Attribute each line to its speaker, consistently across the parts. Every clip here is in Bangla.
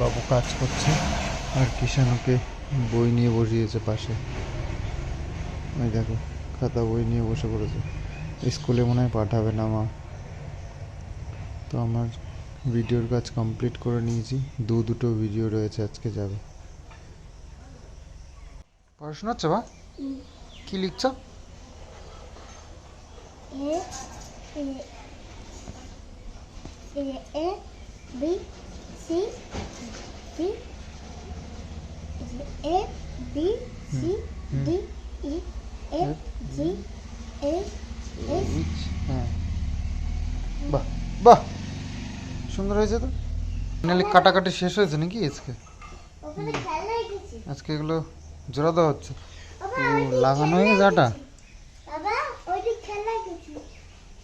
Speaker 1: বাবু কাজ করছে। আর কিষাণুকে বই নিয়ে বসিয়েছে পাশে। ওই দেখো, খাতা বই নিয়ে বসে পড়েছে। স্কুলে মনে হয় পাঠাবে না মা। তো আমার ভিডিওর কাজ কমপ্লিট করে নিয়েছি। দু দুটো ভিডিও রয়েছে, আজকে যাবে। পড়াশোনা হচ্ছে বা কি লিখছ?
Speaker 2: D, A, B, C, D, E, F, G, H, S,
Speaker 1: হ্যাঁ। বাহ বাহ। সুন্দর হয়েছে তো? ফাইনালি কাটাকাটি শেষ হয়েছে নাকি আজকে? আজকে এগুলো জোড়া দেওয়া হচ্ছে লাগানো হয়ে গেছে আটা?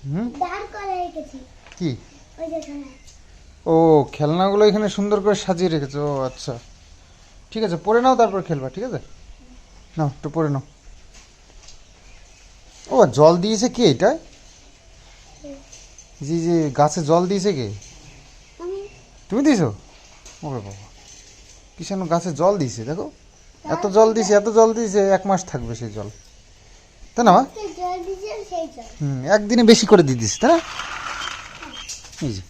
Speaker 1: হুম? কি? ও খেলনাগুলো এখানে সুন্দর করে সাজিয়ে রেখেছে। ও আচ্ছা। ঠিক আছে পরে নাও তারপর খেলবা ঠিক আছে? নাও একটু পরে নাও। ও জল দিয়েছে কে এটা? জি জি গাছে জল দিয়েছে কে? তুমি দিয়েছ? ওরে বাবা। কিষানু গাছে জল দিয়েছে দেখো। এত জল দিয়েছে এত জল দিয়েছে এক মাস থাকবে সেই জল। তাই না হুম একদিনে বেশি করে দিয়ে দিস তাই না? এই যে।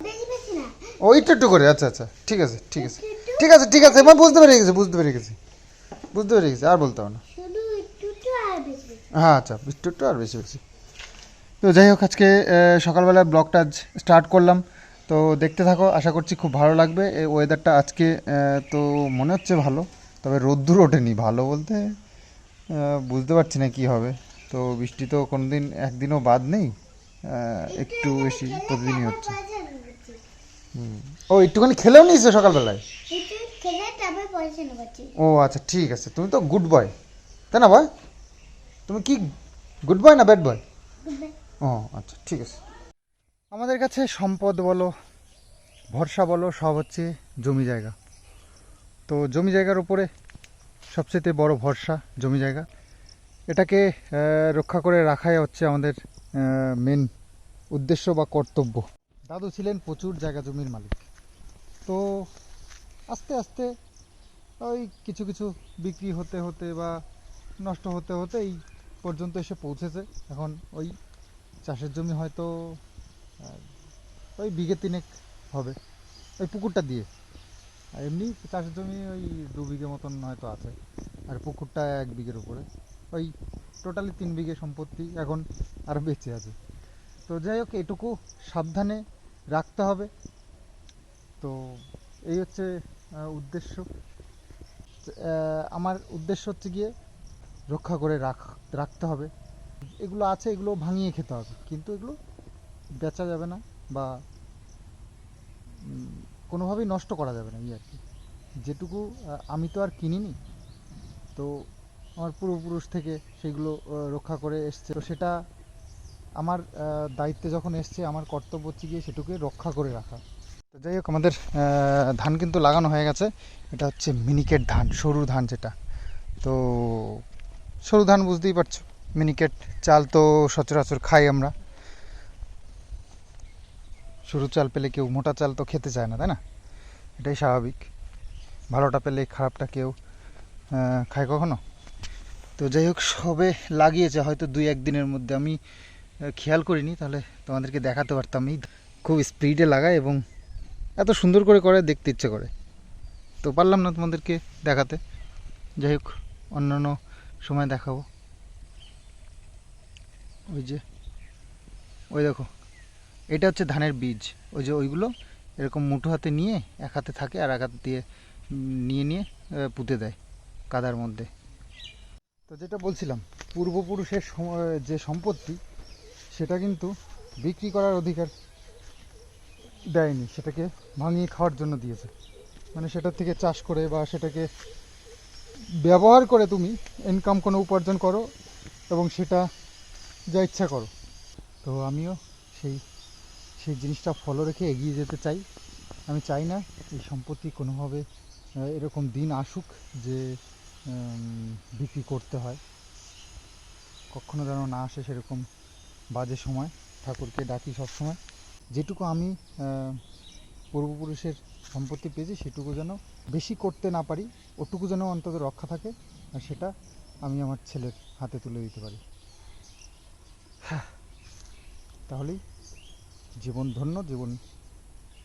Speaker 2: বেশি বেশি না
Speaker 1: ও একটু করে আচ্ছা আচ্ছা ঠিক আছে ঠিক আছে। ঠিক আছে ঠিক আছে এবার বুঝতে পেরে গেছি বুঝতে পেরে গেছি বুঝতে পেরে গেছি আর বলতে হবে না। হ্যাঁ আচ্ছা একটু একটু আর বেশি বেশি। তো যাই হোক আজকে সকালবেলা ব্লগটা আজ স্টার্ট করলাম। তো দেখতে থাকো আশা করছি খুব ভালো লাগবে। এই ওয়েদারটা আজকে তো মনে হচ্ছে ভালো তবে রোদ্দুর ওঠেনি ভালো বলতে বুঝতে পারছি না কি হবে। তো বৃষ্টি তো কোনো দিন একদিনও বাদ নেই। একটু বেশি প্রতিদিনই হচ্ছে। ও একটুখানি খেলেও নিয়েছো সকালবেলায়? ও আচ্ছা ঠিক আছে। তুমি তো গুড বয় তাই না বয় তুমি কি গুড বয় না ব্যাড বয় ও আচ্ছা ঠিক আছে। আমাদের কাছে সম্পদ বলো ভরসা বলো সব হচ্ছে জমি জায়গা। তো জমি জায়গার উপরে সবচেয়ে বড় ভরসা জমি জায়গা। এটাকে রক্ষা করে রাখাই হচ্ছে আমাদের মেন উদ্দেশ্য বা কর্তব্য। দাদু ছিলেন প্রচুর জায়গা জমির মালিক। তো আস্তে আস্তে ওই কিছু কিছু বিক্রি হতে হতে বা নষ্ট হতে হতে এই পর্যন্ত এসে পৌঁছেছে। এখন ওই চাষের জমি হয়তো ওই বিঘে তিনেক হবে ওই পুকুরটা দিয়ে। আর এমনি চাষের জমি ওই দু বিঘে মতন হয়তো আছে। আর পুকুরটা এক বিঘের উপরে। ওই টোটালি তিন বিঘে সম্পত্তি এখন আর বেঁচে আছে। তো যাই হোক, এটুকু সাবধানে রাখতে হবে। তো এই হচ্ছে উদ্দেশ্য। আমার উদ্দেশ্য হচ্ছে গিয়ে রক্ষা করে রাখ, রাখতে হবে। এগুলো আছে, এগুলো ভাঙিয়ে খেতে হবে, কিন্তু এগুলো বেচা যাবে না বা কোনোভাবেই নষ্ট করা যাবে না, এই আর কি। যেটুকু আমি তো আর কিনিনি, তো আমার পূর্বপুরুষ থেকে সেগুলো রক্ষা করে এসছে। তো সেটা আমার দায়িত্বে যখন এসছে, আমার কর্তব্য হচ্ছে গিয়ে সেটুকুই রক্ষা করে রাখা। তো যাই হোক, আমাদের ধান কিন্তু লাগানো হয়ে গেছে। এটা হচ্ছে মিনিকেট ধান, সরু ধান যেটা। তো সরু ধান বুঝতেই পারছ, মিনিকেট চাল তো সচরাচর খাই আমরা। সরু চাল পেলে কেউ, মোটা চাল তো খেতে চায় না, তাই না? এটাই স্বাভাবিক। ভালোটা পেলে খারাপটা কেউ খায় কখনো? তো যাই হোক, সবে লাগিয়েছে, হয়তো দুই একদিনের মধ্যে। আমি খেয়াল করিনি, তাহলে তোমাদেরকে দেখাতে পারতাম। এই খুব স্পিডে লাগায় এবং এত সুন্দর করে করে দেখতে ইচ্ছে করে। তো পারলাম না তোমাদেরকে দেখাতে। যাই হোক, অন্যান্য সময় দেখাবো। ওই যে, ওই দেখো, এটা হচ্ছে ধানের বীজ। ওই যে ওইগুলো এরকম মুঠো হাতে নিয়ে এক হাতে থাকে আর এক হাতে দিয়ে নিয়ে নিয়ে পুঁতে দেয় কাদার মধ্যে। তো যেটা বলছিলাম, পূর্বপুরুষের যে সম্পত্তি সেটা কিন্তু বিক্রি করার অধিকার দেয়নি, সেটাকে ভাঙিয়ে খাওয়ার জন্য দিয়েছে। মানে সেটা থেকে চাষ করে বা সেটাকে ব্যবহার করে তুমি ইনকাম কোনো উপার্জন করো এবং সেটা যা ইচ্ছা করো। তো আমিও সেই সেই জিনিসটা ফলো রেখে এগিয়ে যেতে চাই। আমি চাই না এই সম্পত্তি কোনোভাবে এরকম দিন আসুক যে বিক্রি করতে হয়। কখনো যেন না আসে সেরকম বাজে সময় ঠাকুরকে ডাকি সব সময় যেটুকু আমি পূর্বপুরুষের সম্পত্তি পেয়েছি, সেটুকু যেন বেশি করতে না পারি, ওটুকু যেন অন্তত রক্ষা থাকে, আর সেটা আমি আমার ছেলের হাতে তুলে দিতে পারি। হ্যাঁ তাহলেই জীবন ধন্য, জীবন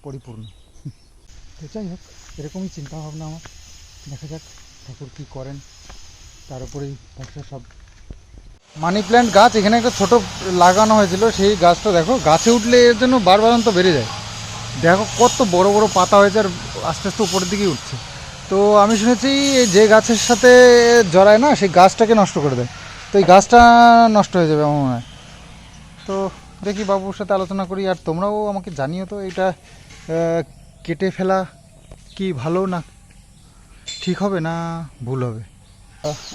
Speaker 1: পরিপূর্ণ। তো যাই হোক, এরকমই চিন্তাভাবনা আমার। দেখা যাক ঠাকুর কী করেন, তার উপরেই ভরসা সব। মানি প্ল্যান্ট গাছ, এখানে একটা ছোট লাগানো হয়েছিল, সেই গাছটা দেখো, গাছে উঠলে এর জন্য বারবার তো বেড়ে যায়। দেখো কত বড় বড় পাতা হয়েছে আর আস্তে আস্তে উপরের দিকেই উঠছে। তো আমি শুনেছি যে গাছের সাথে জড়ায় না, সেই গাছটাকে নষ্ট করে দেয়। তো এই গাছটা নষ্ট হয়ে যাবে আমার মনে হয়। তো দেখি বাবুর সাথে আলোচনা করি, আর তোমরাও আমাকে জানিও তো এটা কেটে ফেলা কি ভালো না ঠিক হবে না ভুল হবে?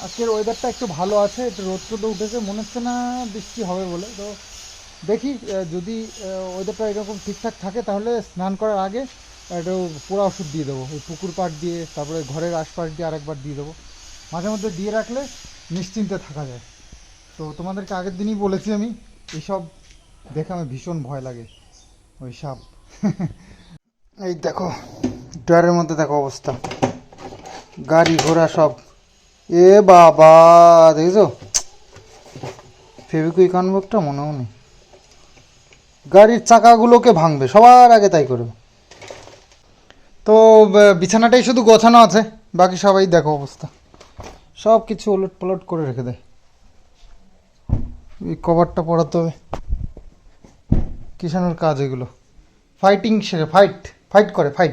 Speaker 1: আজকের ওয়েদারটা একটু ভালো আছে, একটু রোদ টোদ উঠেছে, মনে হচ্ছে না বৃষ্টি হবে বলে। তো দেখি যদি ওয়েদারটা এরকম ঠিকঠাক থাকে, তাহলে স্নান করার আগে একটু পুরো ওষুধ দিয়ে দেবো, ওই পুকুর পাড় দিয়ে, তারপরে ঘরের আশপাশ দিয়ে আরেকবার দিয়ে দেবো। মাঝে মধ্যে দিয়ে রাখলে নিশ্চিন্তে থাকা যায়। তো তোমাদেরকে আগের দিনই বলেছি আমি এইসব দেখে আমার ভীষণ ভয় লাগে, ওই সাপ। এই দেখো ড্রয়ারের মধ্যে দেখো অবস্থা। গাড়ি ঘোড়া সব। এ বাবা, দেখেছ? ফেবিকুইক আনব মনেও নেই গাড়ির চাকাগুলোকে ভাঙবে, সবার আগে তাই করবে। তো বিছানাটাই শুধু গোছানো আছে, বাকি সবাই দেখো অবস্থা। সব কিছু ওলট পালট করে রেখে দেয় এই কভারটা পড়াতে হবে। কিষানোর কাজ এগুলো। ফাইটিং সেরে ফাইট ফাইট করে ফাইট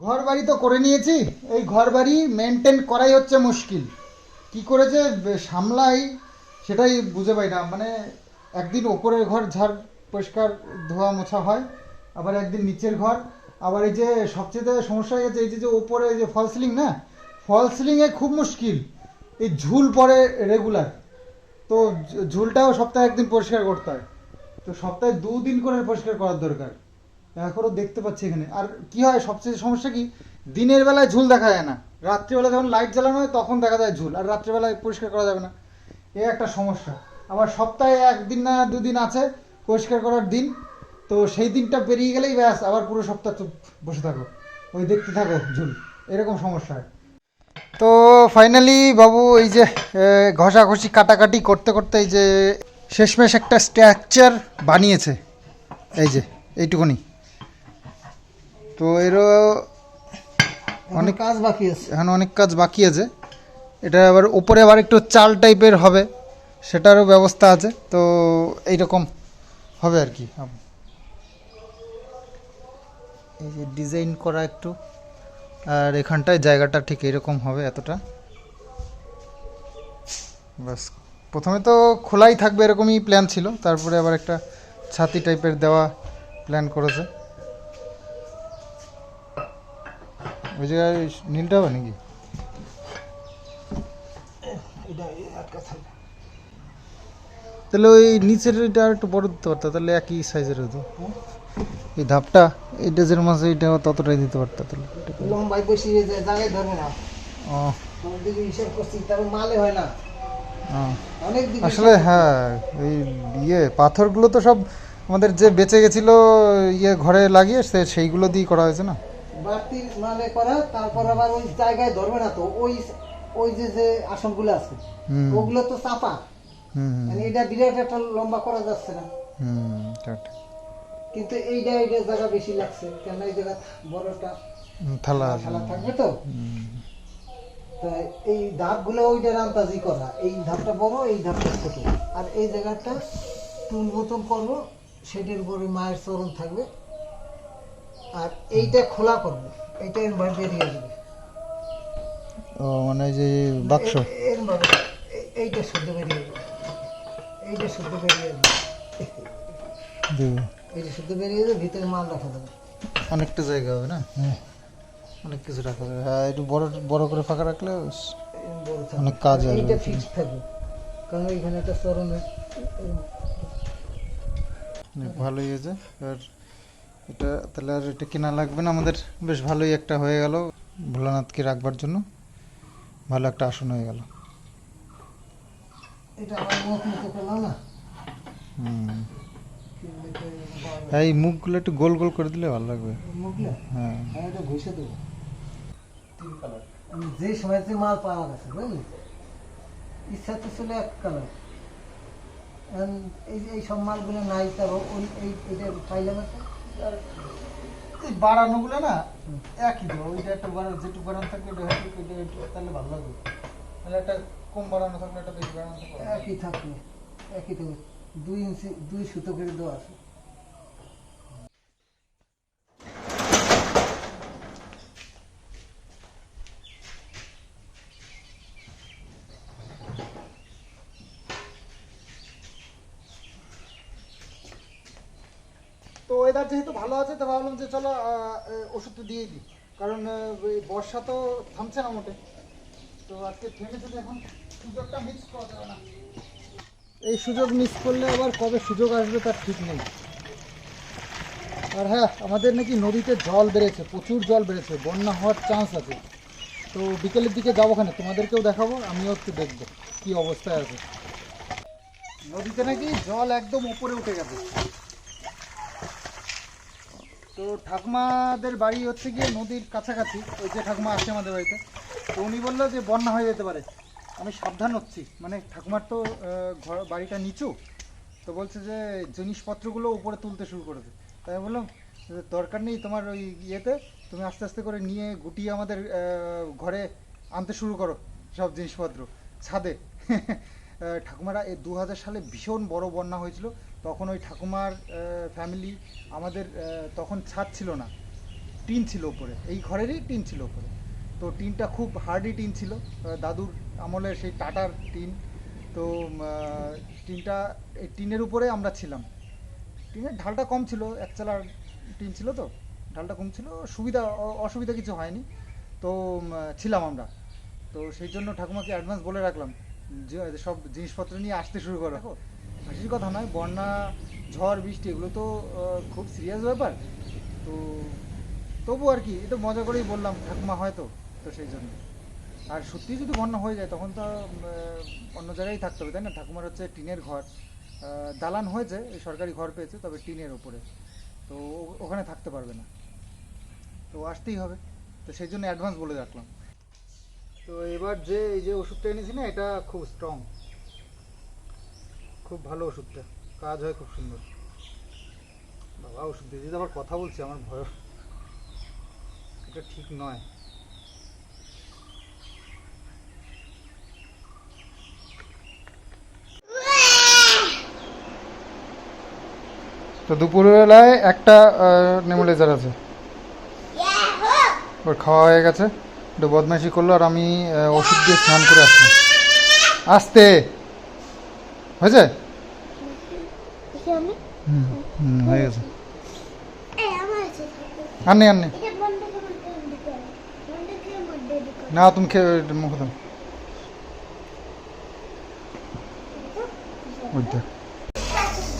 Speaker 1: ঘর বাড়ি তো করে নিয়েছি, এই ঘর বাড়ি মেনটেন করাই হচ্ছে মুশকিল। কি করে যে সামলাই, সেটাই বুঝে পাই না। মানে একদিন ওপরের ঘর ঝাড় পরিষ্কার ধোয়া মোছা হয়, আবার একদিন নিচের ঘর। আবার এই যে সবচেয়ে সমস্যা হয়ে গেছে, এই যে ওপরে যে ফল সিলিং না, ফল সিলিংয়ে খুব মুশকিল। এই ঝুল পড়ে রেগুলার। তো ঝুলটাও সপ্তাহে একদিন পরিষ্কার করতে হয়। তো সপ্তাহে দুদিন করে পরিষ্কার করার দরকার। এখনও দেখতে পাচ্ছি এখানে। আর কি হয়, সবচেয়ে সমস্যা কি দিনের বেলায় ঝুল দেখা যায় না। রাত্রিবেলা যখন লাইট জ্বালানো হয়, তখন দেখা যায় ঝুল, আর রাত্রিবেলায় পরিষ্কার করা যাবে না। এ একটা সমস্যা। আবার সপ্তাহে একদিন না দুদিন আছে পরিষ্কার করার দিন, তো সেই দিনটা পেরিয়ে গেলেই ব্যাস, আবার পুরো সপ্তাহ চুপ বসে থাকো। ওই দেখতে থাকো, ঝুল। এরকম সমস্যা হয়। তো ফাইনালি বাবু, এই যে ঘষাঘষি, কাটাকাটি করতে করতে এই যে শেষমেশ একটা স্ট্রাকচার বানিয়েছে। এই যে, এইটুকুনি। তো এরও অনেক
Speaker 3: কাজ বাকি আছে।
Speaker 1: এখন অনেক কাজ বাকি আছে। এটা আবার উপরে আবার একটু চাল টাইপের হবে সেটারও ব্যবস্থা আছে তো এইরকম হবে আর কি। এই যে ডিজাইন করা একটু আর এখানটায় জায়গাটা ঠিক এরকম হবে এতটা। বাস প্রথমে তো খোলাই থাকবে এরকমই প্ল্যান ছিল তারপরে আবার একটা ছাতি টাইপের দেওয়া প্ল্যান করেছে। ওই জায়গায় নীলটা হবে নাকি? তাহলে ওই নিচের এটা আর একটু বড় দিতে পারতো তাহলে একই সাইজের হতো। এই ধাপটা এই ডেজের মাঝে এটা ততটাই দিতে পারতো তাহলে।
Speaker 3: লম্বাই বেশি জায়গায় ধরবে না।
Speaker 1: ও।
Speaker 3: হিসাব করছি তার মালে হয় না।
Speaker 1: ও।
Speaker 3: অনেক দিকে
Speaker 1: আসলে হ্যাঁ এই ইয়ে পাথরগুলো তো সব আমাদের যে বেঁচে গেছিল ইয়ে ঘরে লাগিয়ে সেইগুলো দিয়েই করা হয়েছে না?
Speaker 3: বাড়তি মালে করা তারপর আবার ওই জায়গায় ধরবে না তো ওই ওই যে যে আসনগুলো আছে ওগুলো তো চাপা। মানে এটা বিরাট একটা লম্বা করা যাচ্ছে না। কিন্তু এইটা এইটা জায়গা বেশি লাগছে কেন এই জায়গা বড়টা
Speaker 1: হুম, থালা
Speaker 3: থাকবে তো। তা এই ধাপগুলো ওইটার আন্তাজি করা এই ধাপটা বড় এই ধাপটা ছোট। আর এই জায়গাটা টুল মতন করব সেটার উপরে মায়ের চরণ থাকবে। আর এইটা খোলা করব এইটা এরবার বেরিয়ে যাবে
Speaker 1: ও মানে যে বাক্স?
Speaker 3: এ- এরভাবে এ- এইটা শুদ্ধ বেরিয়ে যাবে এইটা শুদ্ধ বেরিয়ে
Speaker 1: দেবো।
Speaker 3: এইটা শুদ্ধ বেরিয়ে যাবে ভিতরে মাল রাখা যাবে।
Speaker 1: অনেকটা জায়গা হবে না? হ্যাঁ। অনেক কিছু রাখা যাবে। হ্যাঁ একটু বড় বড় করে ফাঁকা রাখলে। অনেক কাজ আসবে।
Speaker 3: এইটা ফিক্স থাকবে। কারণ এখানে একটা চরণের
Speaker 1: ভালোই হয়েছে। আর এটা তাহলে আর এটা কেনা লাগবে না আমাদের বেশ ভালোই একটা হয়ে গেল ভোলানাথকে রাখবার জন্য। ভালো একটা আসন হয়ে গেল। এই মুখগুলো একটু গোল গোল করে দিলে ভালো লাগবে। হ্যাঁ।
Speaker 3: আমি যে সময় যে মাল পাওয়া গেছে বুঝলি? ইচ্ছা তো ছিল এক কালার এই সব মালগুলো নাই তার ওই এই এটা পাইলাম একটা।
Speaker 1: বাড়ানোগুলো না একই দেবো ওইটা একটা বাড়ানো, যেটুকু বাড়ানো থাকবে ওইটা হয়তো ওইটা একটু তাহলে ভালো লাগবে। তাহলে একটা কম বাড়ানো থাকলে একটা বেশি বাড়ানো থাকবে
Speaker 3: একই থাকবে একই থাকবে। দুই ইঞ্চি, দুই সুতো করে দেওয়া আছে
Speaker 1: তো ওয়েদার যেহেতু ভালো আছে তো ভাবলাম যে চলো ওষুধ তো দিয়ে দিই। কারণ বর্ষা তো থামছে না মোটে। তো আজকে থেমেছে তো এখন সুযোগটা মিস করা যাবে না। এই সুযোগ মিস করলে আবার কবে সুযোগ আসবে তার ঠিক নেই। আর হ্যাঁ আমাদের নাকি নদীতে জল বেড়েছে, প্রচুর জল বেড়েছে, বন্যা হওয়ার চান্স আছে। তো বিকেলের দিকে যাব ওখানে, তোমাদেরকেও দেখাবো, আমিও একটু দেখব কি অবস্থায় আছে। নদীতে নাকি জল একদম উপরে উঠে গেছে। তো ঠাকুমাদের বাড়ি হচ্ছে গিয়ে নদীর কাছাকাছি, ওই যে ঠাকুমা আসে আমাদের বাড়িতে। তো উনি বলল যে বন্যা হয়ে যেতে পারে। আমি সাবধান হচ্ছি। মানে ঠাকুমার তো ঘর, বাড়িটা নিচু। তো বলছে যে জিনিসপত্রগুলো উপরে তুলতে শুরু করেছে। তাই বললাম, দরকার নেই তোমার ওই ইয়েতে, তুমি আস্তে আস্তে করে নিয়ে গুটিয়ে আমাদের ঘরে আনতে শুরু করো সব জিনিসপত্র, ছাদে। ঠাকুমারা এই দু হাজার সালে ভীষণ বড় বন্যা হয়েছিল। তখন ওই ঠাকুমার ফ্যামিলি আমাদের তখন ছাদ ছিল না। টিন ছিল উপরে। এই ঘরেরই টিন ছিল উপরে। তো টিনটা খুব হার্ডি টিন ছিল। দাদুর আমলের সেই টাটার টিন। তো টিনটা, এই টিনের উপরে আমরা ছিলাম। টিনের ঢালটা কম ছিল এক চালার টিন ছিল তো। ঢালটা কম ছিল, সুবিধা অসুবিধা কিছু হয়নি। তো ছিলাম আমরা। তো সেই জন্য ঠাকুমাকে অ্যাডভান্স বলে রাখলাম। সব জিনিসপত্র নিয়ে আসতে শুরু করো। হাসির কথা নয়, বন্যা, ঝড়, বৃষ্টি, এগুলো তো খুব সিরিয়াস ব্যাপার। তো তবু আর কি এটা মজা করেই বললাম, ঠাকুমা হয়তো, তো সেই জন্য। আর সত্যি যদি বন্যা হয়ে যায়, তখন তো অন্য জায়গায় থাকতে হবে, তাই না? ঠাকুমার হচ্ছে টিনের ঘর। দালান হয়েছে সরকারি ঘর পেয়েছে, তবে টিনের ওপরে। তো ওখানে থাকতে পারবে না। তো আসতেই হবে। তো সেই জন্য অ্যাডভান্স বলে রাখলাম। তো এবার যে, এই যে ওষুধটা এনেছি না, এটা খুব স্ট্রং খুব ভালো ওষুধটা। কাজ হয় খুব সুন্দর। বাবা, ওষুধ যদি আবার কথা বলছি, আমার ভয়। এটা ঠিক নয়। তো দুপুরবেলায় একটা নেমোলাইজার আছে। ওর খাওয়া হয়ে গেছে। একটু বদমাইশি করল আর আমি ওষুধ দিয়ে স্নান করে আসলাম। আসতে! হয়েছে? হুম হয়ে গেছে। আর নেই আর নেই না তুমি খেয়ে মুখে দাও।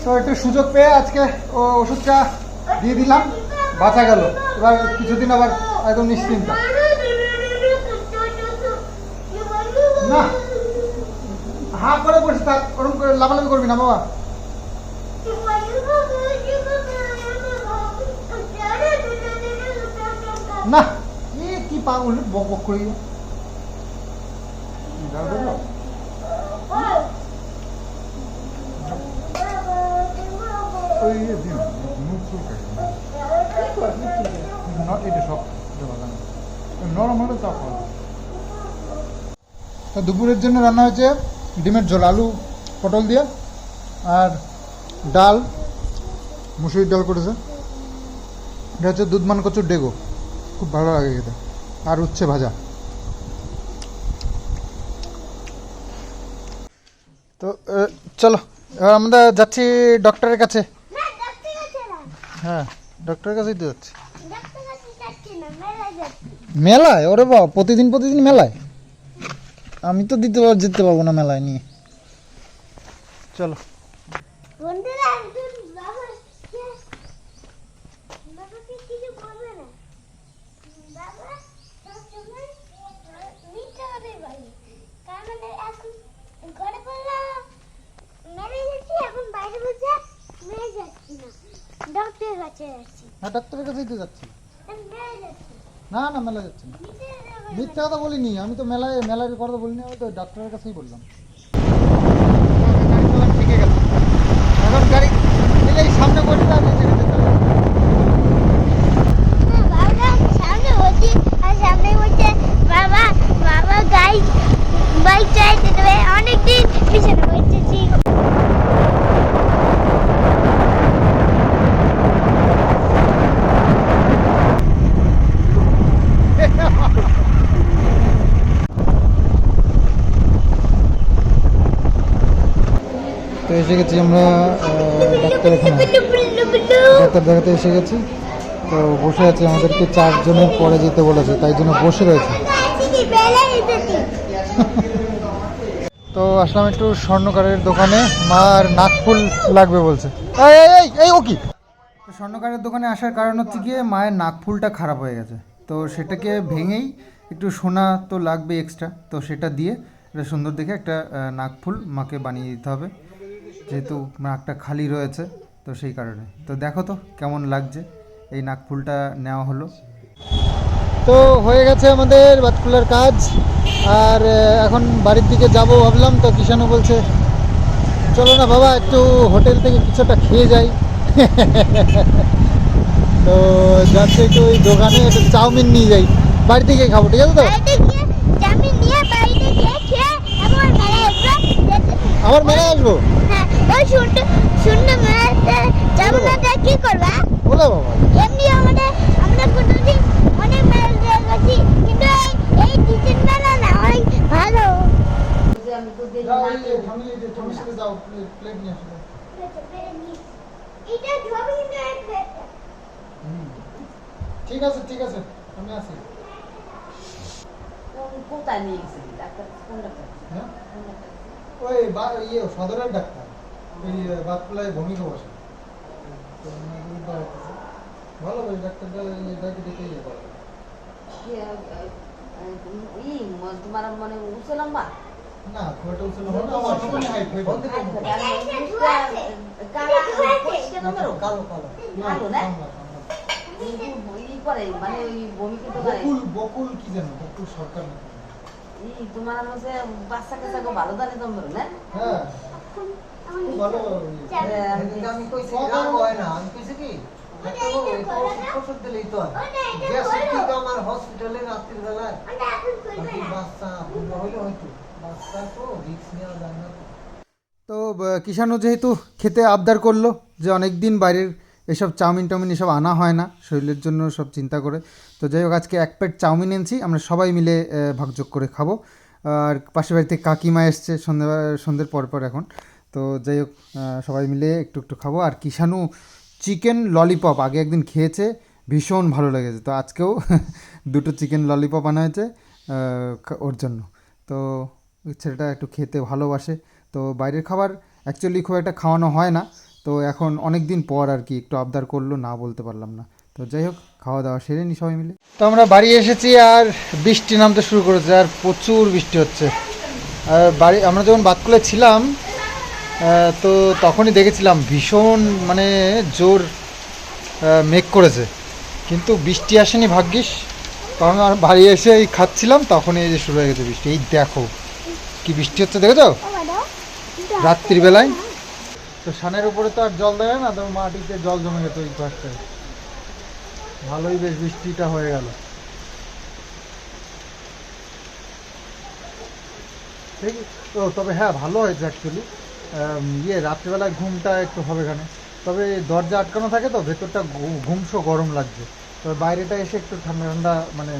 Speaker 1: তো একটু সুযোগ পেয়ে আজকে ও ওষুধটা দিয়ে দিলাম বাঁচা গেল। এবার কিছুদিন আবার একদম নিশ্চিন্ত। না। হা করে বসে থাক ওরকম করে লাফালাফি করবি না বাবা। না এ কি পাগল বক বক করি নরম হলে তো দুপুরের জন্য রান্না হয়েছে? ডিমের ঝোল আলু পটল দিয়ে আর ডাল মুসুরির ডাল করেছে। এটা হচ্ছে দুধমান কচুর ডেগো। খুব ভালো লাগে খেতে। আর উচ্ছে ভাজা। তো চলো এবার আমরা যাচ্ছি ডক্টরের কাছে। হ্যাঁ ডক্টরের কাছেই তো যাচ্ছি।
Speaker 2: কাছে মেলায় যাচ্ছি।
Speaker 1: মেলায়? ওরে বাবা প্রতিদিন প্রতিদিন মেলায়? আমি তো দিতে পারব যেতে পারব না মেলায় নিয়ে। চলো।
Speaker 2: কিছু বলবে না। যাচ্ছি না। কাছে যাচ্ছি।
Speaker 1: হ্যাঁ না না মেলা যাচ্ছি না। মিথ্যা কথা বলিনি আমি তো মেলায় মেলার কথা বলিনি আমি তো ডাক্তারের কাছেই বললাম ঠিক গেছে এখন গাড়ি এই সামনে বসে আর নিচে যেতে হবে।
Speaker 2: না, বাবা সামনে বসি আর সামনে বসে বাবা বাবা গাড়ি বাইক চালাতে দেবে অনেকদিন পিছনে বসেছি
Speaker 1: তো এসে গেছি আমরা ডাক্তারখানা ডাক্তার দেখাতে এসে গেছি। তো বসে আছে আমাদেরকে চারজনের পরে যেতে বলেছে, তাই জন্য বসে রয়েছে। তো আসলাম একটু স্বর্ণকারের দোকানে মার নাকফুল লাগবে বলছে। এই স্বর্ণকারের দোকানে আসার কারণ হচ্ছে গিয়ে মায়ের নাকফুলটা খারাপ হয়ে গেছে। তো সেটাকে ভেঙেই একটু সোনা তো লাগবে এক্সট্রা তো সেটা দিয়ে সুন্দর দেখে একটা নাকফুল মাকে বানিয়ে দিতে হবে। যেহেতু নাকটা খালি রয়েছে তো সেই কারণে। তো দেখো তো কেমন লাগছে এই নাকফুলটা নেওয়া হলো। তো হয়ে গেছে আমাদের বাতকুলার কাজ। আর এখন বাড়ির দিকে যাব ভাবলাম তো কিষানু বলছে চলো না বাবা একটু হোটেল থেকে কিছু একটা খেয়ে যাই। তো যাচ্ছে একটু ওই দোকানে একটু চাউমিন নিয়ে যাই। বাড়ি থেকে খাব ঠিক আছে তো?
Speaker 2: আবার গিয়ে জামি নিয়ে বাড়িতে গিয়ে খেয়ে আমার মেলায় আসব? হ্যাঁ ওই মেলাতে যাব না তা কি করবা
Speaker 1: বলে বাবা।
Speaker 2: এমনি আমাদের আমরা কোনোদিন অনেক মেলা দিয়ে গেছি কিন্তু এই এই ডিজাইন মেলা না অনেক ভালো।
Speaker 1: ঠিক আছে ঠিক আছে আমি আসি।
Speaker 4: কোথায় নিয়ে গেছিলি ডাক্তার কোন ডাক্তার?
Speaker 1: হ্যাঁ?
Speaker 4: কোন ডাক্তার?
Speaker 1: ওই বা- ইয়ে সদরের ডাক্তার। ওই বাতকুলায় ভূমিকা বসে। তো ভালো ওই ডাক্তারটা এটাকে দেখে ইয়ে করে।
Speaker 4: তোমার মানে উঁচু লম্বা
Speaker 1: না খুব না আমার
Speaker 4: কালা?
Speaker 3: কালো কালো
Speaker 1: না,
Speaker 4: করে, ওই করে।
Speaker 1: বকুল বকুল কি জানো? বকুল সরকার
Speaker 4: ই, তোমার হচ্ছে বাচ্চা কাচ্চা ভালো জানে নম্বর না?
Speaker 1: হ্যাঁ।
Speaker 3: আমি কইছি রাগ হয় না আমি কইছি কি তো। গ্যাসের আমার হসপিটালে রাত্রির বাচ্চা হইলে হয়তো বাচ্চা তো রিক্স নেওয়া যায় না তো।
Speaker 1: তো কিষাণু যেহেতু খেতে আবদার করল যে অনেক দিন বাইরের এসব চাউমিন টাউমিন এসব আনা হয় না শরীরের জন্য সব চিন্তা করে। তো যাই হোক আজকে এক প্লেট চাউমিন এনেছি আমরা সবাই মিলে ভাগযোগ করে খাব। আর পাশের বাড়িতে কাকিমা এসছে সন্ধ্যে সন্ধ্যের পর পর এখন। তো যাই হোক সবাই মিলে একটু একটু খাব। আর কিষাণু চিকেন ললিপপ আগে একদিন খেয়েছে, ভীষণ ভালো লেগেছে। তো আজকেও দুটো চিকেন ললিপপ আনা হয়েছে ওর জন্য। তো ছেলেটা একটু খেতে ভালোবাসে। তো বাইরের খাবার অ্যাকচুয়ালি খুব একটা খাওয়ানো হয় না। তো এখন অনেক দিন পর আর কি একটু আবদার করল, না বলতে পারলাম না। তো যাই হোক, খাওয়া দাওয়া সেরে নি সবাই মিলে। তো আমরা বাড়ি এসেছি আর বৃষ্টি নামতে শুরু করেছে, আর প্রচুর বৃষ্টি হচ্ছে। আর বাড়ি, আমরা যখন বাতকুলে ছিলাম তো তখনই দেখেছিলাম ভীষণ মানে জোর মেঘ করেছে। কিন্তু বৃষ্টি আসেনি ভাগ্যিস। তখন আর বাড়ি এসে এই খাচ্ছিলাম, তখনই এই যে শুরু হয়ে গেছে বৃষ্টি। এই দেখো, কি বৃষ্টি হচ্ছে দেখেছ? রাত্রির বেলায় তো সানের উপরে তো আর জল দেয় না, তো মাটিতে জল জমে গেছে ওই পাশটায়। ভালোই বেশ বৃষ্টিটা হয়ে গেল। ঠিক তো তবে হ্যাঁ ভালো হয়েছে অ্যাকচুয়ালি ইয়ে রাত্রিবেলায় ঘুমটা একটু হবে এখানে তবে দরজা আটকানো থাকে তো ভেতরটা ঘু- ঘুমসো গরম লাগছে। তবে বাইরেটা এসে একটু ঠান্ডা ঠান্ডা মানে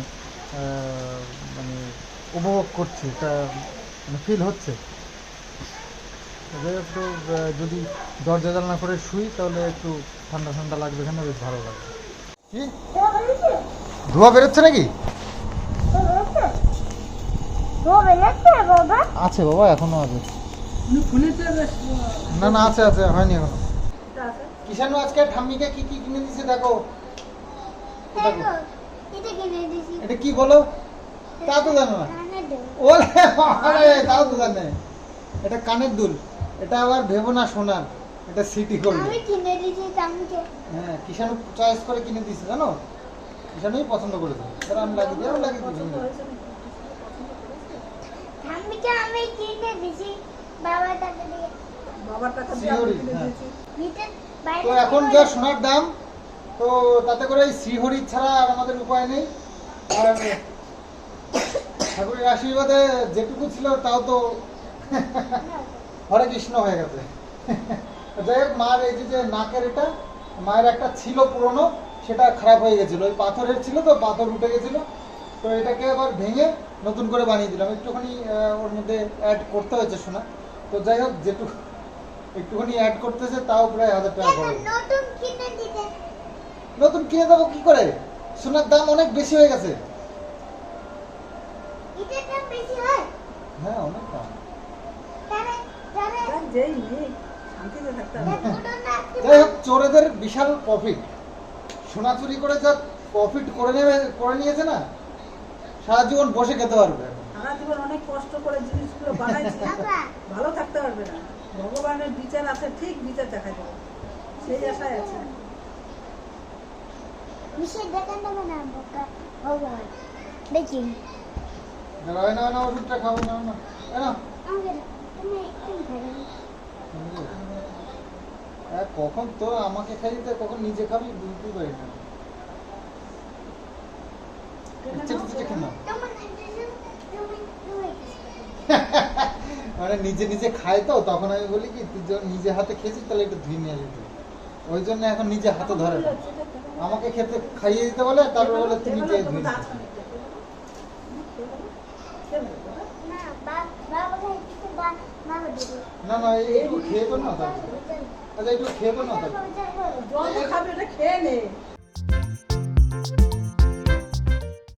Speaker 1: মানে উপভোগ করছি এটা মানে ফিল হচ্ছে। তবে একটু যদি দরজা জানলা করে শুই তাহলে একটু ঠান্ডা ঠান্ডা লাগবে এখানে বেশ ভালো লাগবে। কি? ধোয়া বেরোচ্ছে? নাকি?
Speaker 2: বাবা
Speaker 1: আছে বাবা এখনও আছে। না না আছে আছে হয়নি এখনও। কিষানু আজকে ঠাম্মিকে কি কি কিনে দিছে দেখো। দেখো
Speaker 2: এটা কিনে দিছি
Speaker 1: এটা কি বলো? তা তো জানো না। ওরে আরে তাও তো জানে এটা কানের দুল। এটা আবার ভেবো না সোনার। এটা সিটি গোল্ড।
Speaker 2: আমি কিনে দিয়েছি তামকে
Speaker 1: হ্যাঁ কিষানু চয়েস করে কিনে দিয়েছে জানো? কিষানুই পছন্দ করেছে। আমি লাগিয়ে দিই আমি লাগিয়ে দিই।
Speaker 2: আমি কিনে দিয়েছি। বাবা টাকা দিয়ে।
Speaker 5: বাবার টাকা দিয়ে
Speaker 1: শিওরি,
Speaker 5: আমি কিনে
Speaker 1: হ্যাঁ। তো এখন যা সোনার দাম তো তাতে করে এই শ্রীহরি ছাড়া আর আমাদের উপায় নেই। আর ঠাকুরের আশীর্বাদে যেটুকু ছিল তাও তো হরে কৃষ্ণ হয়ে গেছে। যাই হোক মার এই যে নাকের এটা মায়ের একটা ছিল পুরনো সেটা খারাপ হয়ে গেছিল। ওই পাথরের ছিল তো পাথর উঠে গেছিল। তো এটাকে আবার ভেঙে নতুন করে বানিয়ে দিলাম। একটুখানি আহ, ওর মধ্যে অ্যাড করতে হয়েছে শোনা তো যাই হোক যেটুকু একটুখানি অ্যাড করতেছে তাও প্রায় হাজার টাকা খরচ
Speaker 2: নতুন কিনে দিতে।
Speaker 1: নতুন কিনে দেবো কি করে? সোনার দাম অনেক বেশি হয়ে গেছে।
Speaker 2: এটার দাম বেশি হয়?
Speaker 1: হ্যাঁ অনেক দাম।
Speaker 2: তাহলে তাহলে
Speaker 5: যাক, যেই
Speaker 1: হোক চোরেদের বিশাল প্রফিট সোনা চুরি করে যা প্রফিট করে নেবে করে নিয়েছে না সারা জীবন বসে খেতে পারবে। এখন।
Speaker 5: সারা জীবন অনেক কষ্ট করে জিনিসগুলো বানাইছি। ভালো থাকতে পারবে না। ভগবানের বিচার আছে ঠিক বিচার দেখা যাবে। সেই আশায় আছে।
Speaker 2: মিশে দেখান দেবে না ভগবান দেখি।
Speaker 1: দাঁড়াও, না না ওষুধটা খাব না না এ নাও।
Speaker 2: আমাকে তুমি তুমি খাবে
Speaker 1: হ্যাঁ, কখন তো আমাকে খাইয়ে কখন নিজে খাবি বুঝতেই পারি না চেটে চেটে খেয়ে নাও।
Speaker 2: তোমার তুমি তুমি
Speaker 1: মানে নিজে নিজে খায় তো তখন আমি বলি কি তুই যখন নিজে হাতে খেয়েছিস তাহলে একটু ধুয়ে নিয়ে আসবি ওই জন্য এখন নিজে হাতে ধরে না। আমাকে খেতে খাইয়ে দিতে বলে তারপরে বলে তুই নিজে ধুয়ে নিয়ে
Speaker 2: না
Speaker 1: না একটু খেয়ে তো না তারপরে আচ্ছা একটু খেয়ে তো না তারপরে
Speaker 5: জল খাবে ওটা খেয়ে নে।